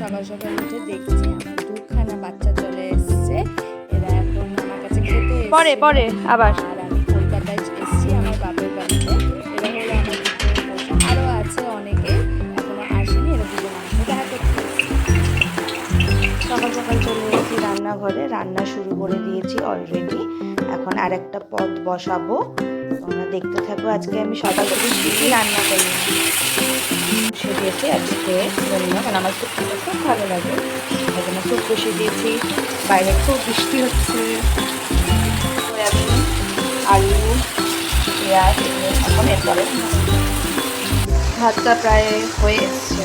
সকাল সকাল উঠে দেখছি আমার দুখানা বাচ্চা চলে এসেছে। এরা এখন আমার কাছে খেতে। পরে পরে আবার। আর আমি কলকাতায় এসেছি আমার বাপের বাড়িতে। এরা হলো আমার আরও আছে অনেকে এখনও আসেনি এরা দুজন সাথে দেখা করতে সকাল সকাল চলে এসেছি রান্নাঘরে। রান্না শুরু করে দিয়েছি অলরেডি এখন আর একটা পদ বসাবো। তোমরা দেখতে থাকো আজকে আমি সকাল থেকে কী রান্না করি। সে আর আজকে জন্য কারণ আমার খেতে খুব ভালো লাগে। ওই জন্য খুব বসিয়ে দিয়েছি। বাইরে খুব বৃষ্টি হচ্ছে। আলু, পেঁয়াজ এখন এরপরে ভাতটা প্রায় হয়ে এসছে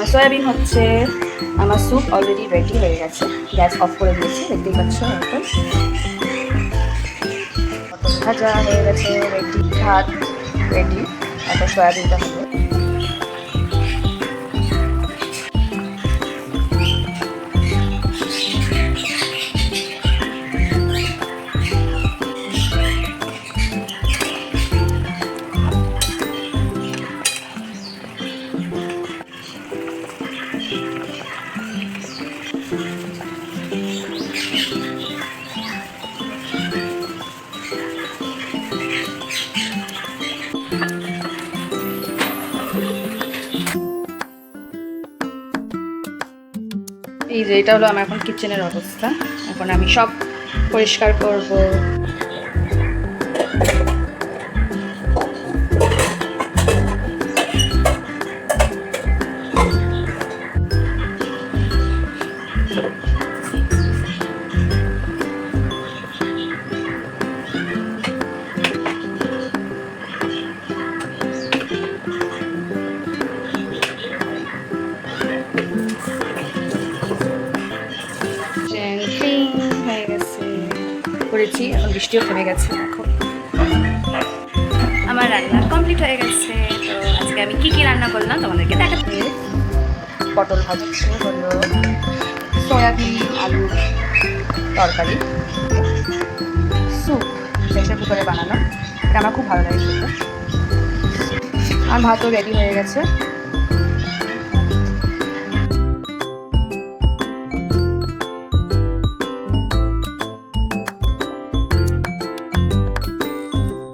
আমার সয়াবিন হচ্ছে, আমার স্যুপ অলরেডি রেডি হয়ে গেছে। গ্যাস অফ করে দিয়েছি, দেখতেই পাচ্ছ এখন। ভাজা হয়ে গেছে, রেডি, ভাত রেডি একটা সয়াবিনটা হবে এই যে এটা হলো আমার এখন কিচেনের অবস্থা। এখন আমি সব পরিষ্কার করব। করেছি এখন বৃষ্টিও থেমে গেছে এখন। আমার রান্না কমপ্লিট হয়ে গেছে তো আজকে আমি কী কী রান্না করলাম তোমাদেরকে দেখাতে পটল ভাজছে হলো সয়াবিন আলু তরকারি স্যুপ প্রেশার কুকারে বানানো। এটা আমার খুব ভালো লাগে আর ভাতও রেডি হয়ে গেছে।